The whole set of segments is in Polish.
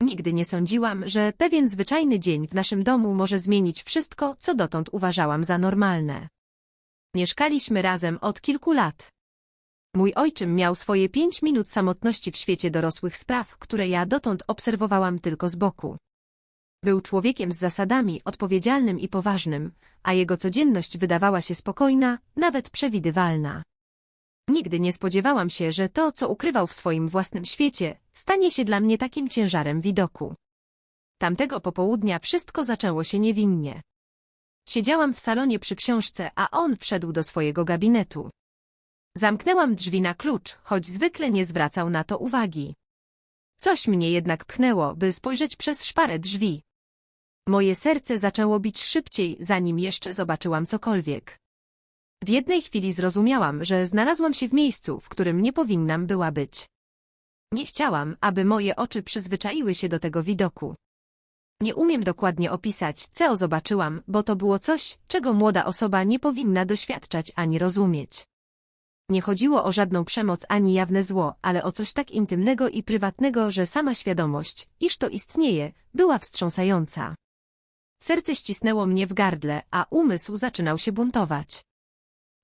Nigdy nie sądziłam, że pewien zwyczajny dzień w naszym domu może zmienić wszystko, co dotąd uważałam za normalne. Mieszkaliśmy razem od kilku lat. Mój ojczym miał swoje pięć minut samotności w świecie dorosłych spraw, które ja dotąd obserwowałam tylko z boku. Był człowiekiem z zasadami, odpowiedzialnym i poważnym, a jego codzienność wydawała się spokojna, nawet przewidywalna. Nigdy nie spodziewałam się, że to, co ukrywał w swoim własnym świecie, stanie się dla mnie takim ciężarem widoku. Tamtego popołudnia wszystko zaczęło się niewinnie. Siedziałam w salonie przy książce, a on wszedł do swojego gabinetu. Zamknęłam drzwi na klucz, choć zwykle nie zwracał na to uwagi. Coś mnie jednak pchnęło, by spojrzeć przez szparę drzwi. Moje serce zaczęło bić szybciej, zanim jeszcze zobaczyłam cokolwiek. W jednej chwili zrozumiałam, że znalazłam się w miejscu, w którym nie powinnam była być. Nie chciałam, aby moje oczy przyzwyczaiły się do tego widoku. Nie umiem dokładnie opisać, co zobaczyłam, bo to było coś, czego młoda osoba nie powinna doświadczać ani rozumieć. Nie chodziło o żadną przemoc ani jawne zło, ale o coś tak intymnego i prywatnego, że sama świadomość, iż to istnieje, była wstrząsająca. Serce ścisnęło mnie w gardle, a umysł zaczynał się buntować.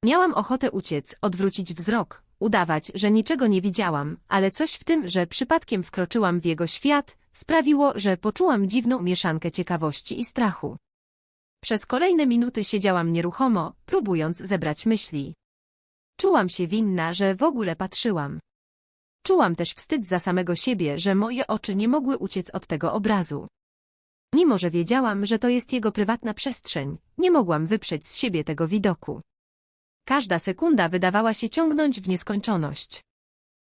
Miałam ochotę uciec, odwrócić wzrok, udawać, że niczego nie widziałam, ale coś w tym, że przypadkiem wkroczyłam w jego świat, sprawiło, że poczułam dziwną mieszankę ciekawości i strachu. Przez kolejne minuty siedziałam nieruchomo, próbując zebrać myśli. Czułam się winna, że w ogóle patrzyłam. Czułam też wstyd za samego siebie, że moje oczy nie mogły uciec od tego obrazu. Mimo, że wiedziałam, że to jest jego prywatna przestrzeń, nie mogłam wyprzeć z siebie tego widoku. Każda sekunda wydawała się ciągnąć w nieskończoność.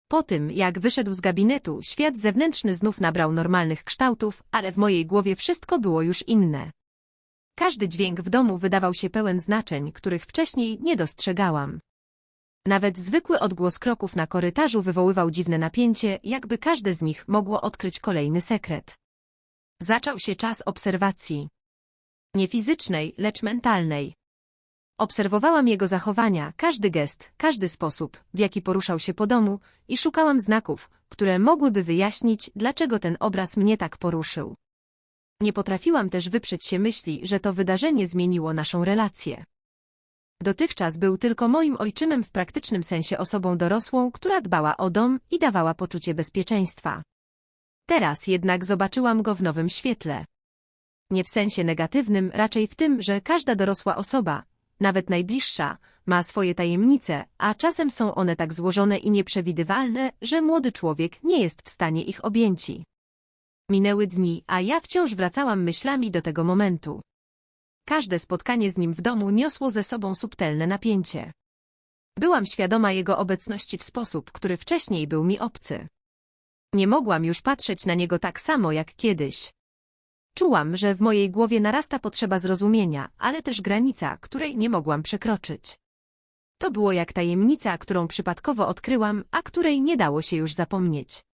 Po tym, jak wyszedł z gabinetu, świat zewnętrzny znów nabrał normalnych kształtów, ale w mojej głowie wszystko było już inne. Każdy dźwięk w domu wydawał się pełen znaczeń, których wcześniej nie dostrzegałam. Nawet zwykły odgłos kroków na korytarzu wywoływał dziwne napięcie, jakby każde z nich mogło odkryć kolejny sekret. Zaczął się czas obserwacji. Nie fizycznej, lecz mentalnej. Obserwowałam jego zachowania, każdy gest, każdy sposób, w jaki poruszał się po domu i szukałam znaków, które mogłyby wyjaśnić, dlaczego ten obraz mnie tak poruszył. Nie potrafiłam też wyprzeć się myśli, że to wydarzenie zmieniło naszą relację. Dotychczas był tylko moim ojczymem w praktycznym sensie osobą dorosłą, która dbała o dom i dawała poczucie bezpieczeństwa. Teraz jednak zobaczyłam go w nowym świetle. Nie w sensie negatywnym, raczej w tym, że każda dorosła osoba, nawet najbliższa, ma swoje tajemnice, a czasem są one tak złożone i nieprzewidywalne, że młody człowiek nie jest w stanie ich objęci. Minęły dni, a ja wciąż wracałam myślami do tego momentu. Każde spotkanie z nim w domu niosło ze sobą subtelne napięcie. Byłam świadoma jego obecności w sposób, który wcześniej był mi obcy. Nie mogłam już patrzeć na niego tak samo jak kiedyś. Czułam, że w mojej głowie narasta potrzeba zrozumienia, ale też granica, której nie mogłam przekroczyć. To było jak tajemnica, którą przypadkowo odkryłam, a której nie dało się już zapomnieć.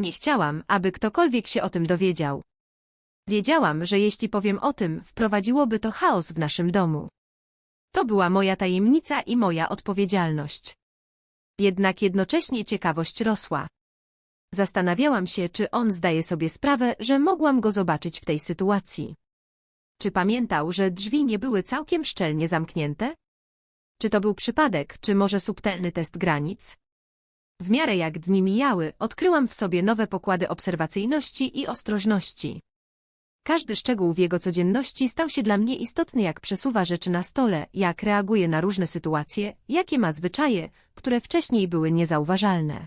Nie chciałam, aby ktokolwiek się o tym dowiedział. Wiedziałam, że jeśli powiem o tym, wprowadziłoby to chaos w naszym domu. To była moja tajemnica i moja odpowiedzialność. Jednak jednocześnie ciekawość rosła. Zastanawiałam się, czy on zdaje sobie sprawę, że mogłam go zobaczyć w tej sytuacji. Czy pamiętał, że drzwi nie były całkiem szczelnie zamknięte? Czy to był przypadek, czy może subtelny test granic? W miarę jak dni mijały, odkryłam w sobie nowe pokłady obserwacyjności i ostrożności. Każdy szczegół w jego codzienności stał się dla mnie istotny, jak przesuwa rzeczy na stole, jak reaguje na różne sytuacje, jakie ma zwyczaje, które wcześniej były niezauważalne.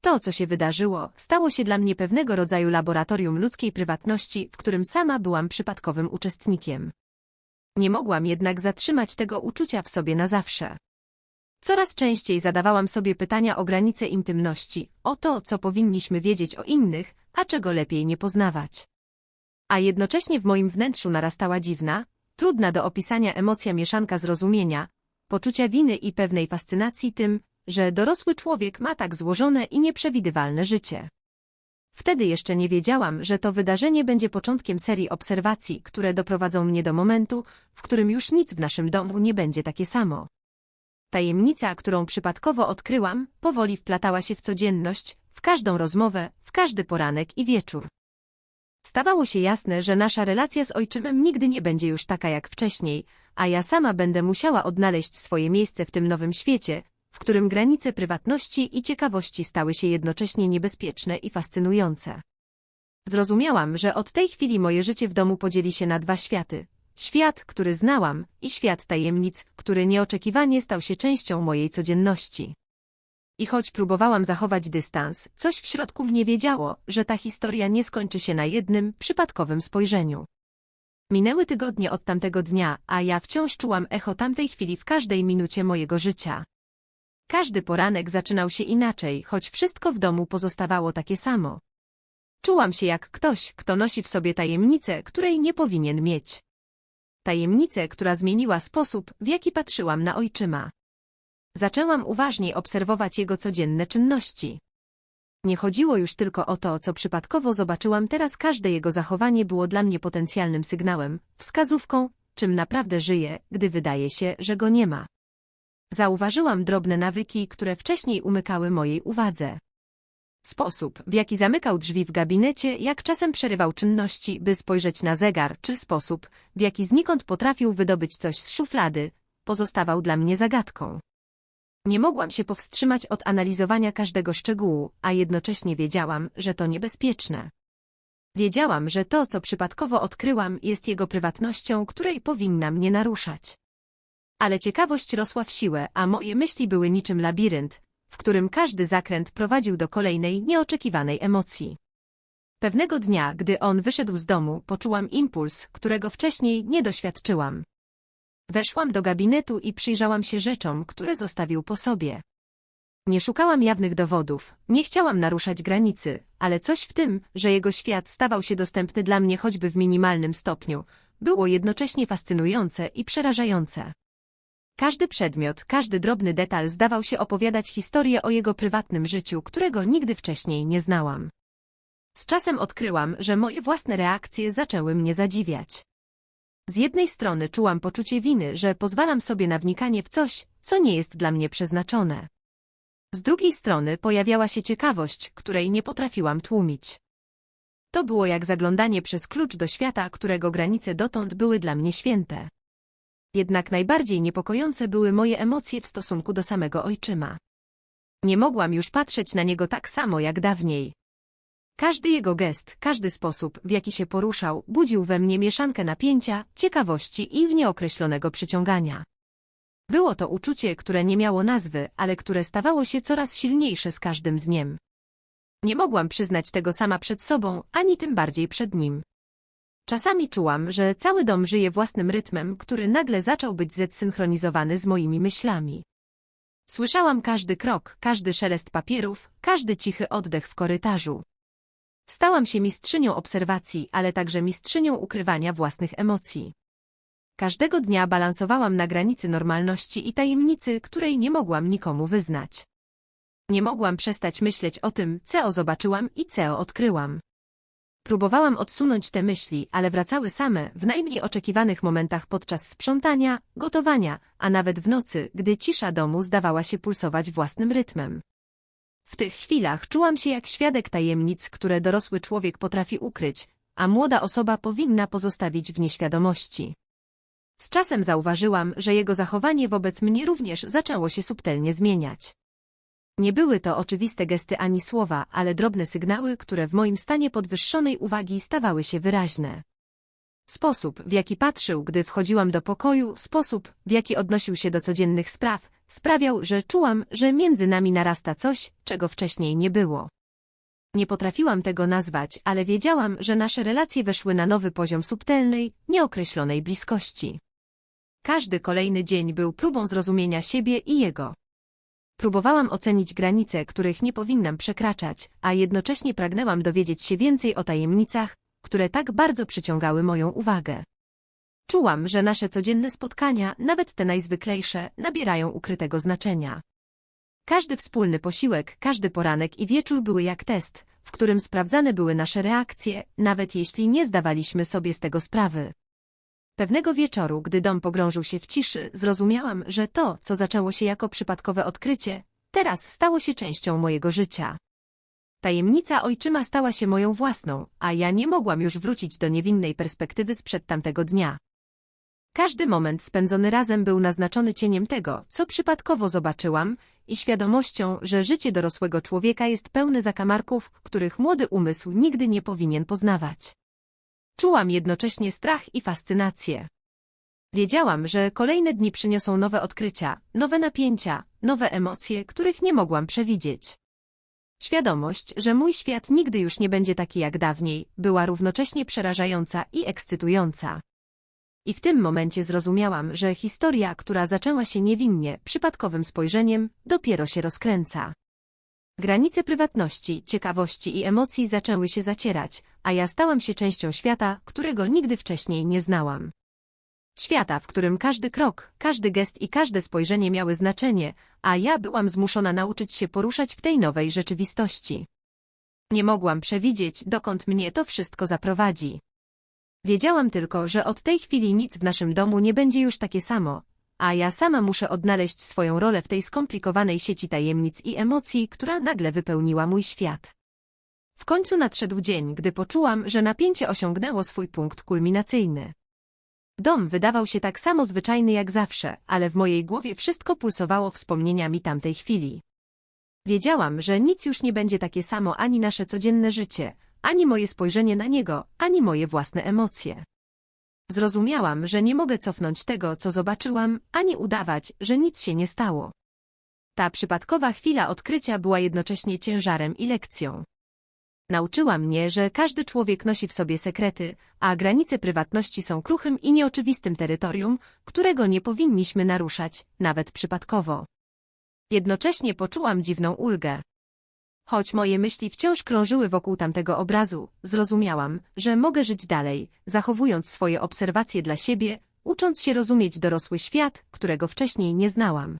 To, co się wydarzyło, stało się dla mnie pewnego rodzaju laboratorium ludzkiej prywatności, w którym sama byłam przypadkowym uczestnikiem. Nie mogłam jednak zatrzymać tego uczucia w sobie na zawsze. Coraz częściej zadawałam sobie pytania o granice intymności, o to, co powinniśmy wiedzieć o innych, a czego lepiej nie poznawać. A jednocześnie w moim wnętrzu narastała dziwna, trudna do opisania emocja mieszanka zrozumienia, poczucia winy i pewnej fascynacji tym, że dorosły człowiek ma tak złożone i nieprzewidywalne życie. Wtedy jeszcze nie wiedziałam, że to wydarzenie będzie początkiem serii obserwacji, które doprowadzą mnie do momentu, w którym już nic w naszym domu nie będzie takie samo. Tajemnica, którą przypadkowo odkryłam, powoli wplatała się w codzienność, w każdą rozmowę, w każdy poranek i wieczór. Stawało się jasne, że nasza relacja z ojczymem nigdy nie będzie już taka jak wcześniej, a ja sama będę musiała odnaleźć swoje miejsce w tym nowym świecie, w którym granice prywatności i ciekawości stały się jednocześnie niebezpieczne i fascynujące. Zrozumiałam, że od tej chwili moje życie w domu podzieli się na dwa światy. Świat, który znałam, i świat tajemnic, który nieoczekiwanie stał się częścią mojej codzienności. I choć próbowałam zachować dystans, coś w środku mnie wiedziało, że ta historia nie skończy się na jednym, przypadkowym spojrzeniu. Minęły tygodnie od tamtego dnia, a ja wciąż czułam echo tamtej chwili w każdej minucie mojego życia. Każdy poranek zaczynał się inaczej, choć wszystko w domu pozostawało takie samo. Czułam się jak ktoś, kto nosi w sobie tajemnicę, której nie powinien mieć. Tajemnicę, która zmieniła sposób, w jaki patrzyłam na ojczyma. Zaczęłam uważniej obserwować jego codzienne czynności. Nie chodziło już tylko o to, co przypadkowo zobaczyłam teraz każde jego zachowanie było dla mnie potencjalnym sygnałem, wskazówką, czym naprawdę żyje, gdy wydaje się, że go nie ma. Zauważyłam drobne nawyki, które wcześniej umykały mojej uwadze. Sposób, w jaki zamykał drzwi w gabinecie, jak czasem przerywał czynności, by spojrzeć na zegar, czy sposób, w jaki znikąd potrafił wydobyć coś z szuflady, pozostawał dla mnie zagadką. Nie mogłam się powstrzymać od analizowania każdego szczegółu, a jednocześnie wiedziałam, że to niebezpieczne. Wiedziałam, że to, co przypadkowo odkryłam, jest jego prywatnością, której powinnam nie naruszać. Ale ciekawość rosła w siłę, a moje myśli były niczym labirynt, w którym każdy zakręt prowadził do kolejnej, nieoczekiwanej emocji. Pewnego dnia, gdy on wyszedł z domu, poczułam impuls, którego wcześniej nie doświadczyłam. Weszłam do gabinetu i przyjrzałam się rzeczom, które zostawił po sobie. Nie szukałam jawnych dowodów, nie chciałam naruszać granicy, ale coś w tym, że jego świat stawał się dostępny dla mnie choćby w minimalnym stopniu, było jednocześnie fascynujące i przerażające. Każdy przedmiot, każdy drobny detal zdawał się opowiadać historię o jego prywatnym życiu, którego nigdy wcześniej nie znałam. Z czasem odkryłam, że moje własne reakcje zaczęły mnie zadziwiać. Z jednej strony czułam poczucie winy, że pozwalam sobie na wnikanie w coś, co nie jest dla mnie przeznaczone. Z drugiej strony pojawiała się ciekawość, której nie potrafiłam tłumić. To było jak zaglądanie przez klucz do świata, którego granice dotąd były dla mnie święte. Jednak najbardziej niepokojące były moje emocje w stosunku do samego ojczyma. Nie mogłam już patrzeć na niego tak samo jak dawniej. Każdy jego gest, każdy sposób, w jaki się poruszał, budził we mnie mieszankę napięcia, ciekawości i nieokreślonego przyciągania. Było to uczucie, które nie miało nazwy, ale które stawało się coraz silniejsze z każdym dniem. Nie mogłam przyznać tego sama przed sobą, ani tym bardziej przed nim. Czasami czułam, że cały dom żyje własnym rytmem, który nagle zaczął być zsynchronizowany z moimi myślami. Słyszałam każdy krok, każdy szelest papierów, każdy cichy oddech w korytarzu. Stałam się mistrzynią obserwacji, ale także mistrzynią ukrywania własnych emocji. Każdego dnia balansowałam na granicy normalności i tajemnicy, której nie mogłam nikomu wyznać. Nie mogłam przestać myśleć o tym, co zobaczyłam i co odkryłam. Próbowałam odsunąć te myśli, ale wracały same, w najmniej oczekiwanych momentach podczas sprzątania, gotowania, a nawet w nocy, gdy cisza domu zdawała się pulsować własnym rytmem. W tych chwilach czułam się jak świadek tajemnic, które dorosły człowiek potrafi ukryć, a młoda osoba powinna pozostawić w nieświadomości. Z czasem zauważyłam, że jego zachowanie wobec mnie również zaczęło się subtelnie zmieniać. Nie były to oczywiste gesty ani słowa, ale drobne sygnały, które w moim stanie podwyższonej uwagi stawały się wyraźne. Sposób, w jaki patrzył, gdy wchodziłam do pokoju, sposób, w jaki odnosił się do codziennych spraw, sprawiał, że czułam, że między nami narasta coś, czego wcześniej nie było. Nie potrafiłam tego nazwać, ale wiedziałam, że nasze relacje weszły na nowy poziom subtelnej, nieokreślonej bliskości. Każdy kolejny dzień był próbą zrozumienia siebie i jego. Próbowałam ocenić granice, których nie powinnam przekraczać, a jednocześnie pragnęłam dowiedzieć się więcej o tajemnicach, które tak bardzo przyciągały moją uwagę. Czułam, że nasze codzienne spotkania, nawet te najzwyklejsze, nabierają ukrytego znaczenia. Każdy wspólny posiłek, każdy poranek i wieczór były jak test, w którym sprawdzane były nasze reakcje, nawet jeśli nie zdawaliśmy sobie z tego sprawy. Pewnego wieczoru, gdy dom pogrążył się w ciszy, zrozumiałam, że to, co zaczęło się jako przypadkowe odkrycie, teraz stało się częścią mojego życia. Tajemnica ojczyma stała się moją własną, a ja nie mogłam już wrócić do niewinnej perspektywy sprzed tamtego dnia. Każdy moment spędzony razem był naznaczony cieniem tego, co przypadkowo zobaczyłam i świadomością, że życie dorosłego człowieka jest pełne zakamarków, których młody umysł nigdy nie powinien poznawać. Czułam jednocześnie strach i fascynację. Wiedziałam, że kolejne dni przyniosą nowe odkrycia, nowe napięcia, nowe emocje, których nie mogłam przewidzieć. Świadomość, że mój świat nigdy już nie będzie taki jak dawniej, była równocześnie przerażająca i ekscytująca. I w tym momencie zrozumiałam, że historia, która zaczęła się niewinnie, przypadkowym spojrzeniem, dopiero się rozkręca. Granice prywatności, ciekawości i emocji zaczęły się zacierać, a ja stałam się częścią świata, którego nigdy wcześniej nie znałam. Świata, w którym każdy krok, każdy gest i każde spojrzenie miały znaczenie, a ja byłam zmuszona nauczyć się poruszać w tej nowej rzeczywistości. Nie mogłam przewidzieć, dokąd mnie to wszystko zaprowadzi. Wiedziałam tylko, że od tej chwili nic w naszym domu nie będzie już takie samo, a ja sama muszę odnaleźć swoją rolę w tej skomplikowanej sieci tajemnic i emocji, która nagle wypełniła mój świat. W końcu nadszedł dzień, gdy poczułam, że napięcie osiągnęło swój punkt kulminacyjny. Dom wydawał się tak samo zwyczajny jak zawsze, ale w mojej głowie wszystko pulsowało wspomnieniami tamtej chwili. Wiedziałam, że nic już nie będzie takie samo ani nasze codzienne życie, ani moje spojrzenie na niego, ani moje własne emocje. Zrozumiałam, że nie mogę cofnąć tego, co zobaczyłam, ani udawać, że nic się nie stało. Ta przypadkowa chwila odkrycia była jednocześnie ciężarem i lekcją. Nauczyła mnie, że każdy człowiek nosi w sobie sekrety, a granice prywatności są kruchym i nieoczywistym terytorium, którego nie powinniśmy naruszać, nawet przypadkowo. Jednocześnie poczułam dziwną ulgę. Choć moje myśli wciąż krążyły wokół tamtego obrazu, zrozumiałam, że mogę żyć dalej, zachowując swoje obserwacje dla siebie, ucząc się rozumieć dorosły świat, którego wcześniej nie znałam.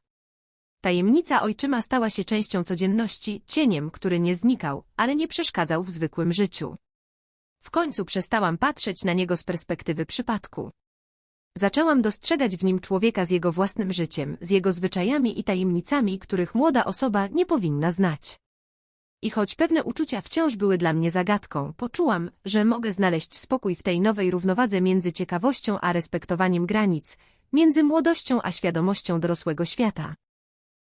Tajemnica ojczyma stała się częścią codzienności, cieniem, który nie znikał, ale nie przeszkadzał w zwykłym życiu. W końcu przestałam patrzeć na niego z perspektywy przypadku. Zaczęłam dostrzegać w nim człowieka z jego własnym życiem, z jego zwyczajami i tajemnicami, których młoda osoba nie powinna znać. I choć pewne uczucia wciąż były dla mnie zagadką, poczułam, że mogę znaleźć spokój w tej nowej równowadze między ciekawością a respektowaniem granic, między młodością a świadomością dorosłego świata.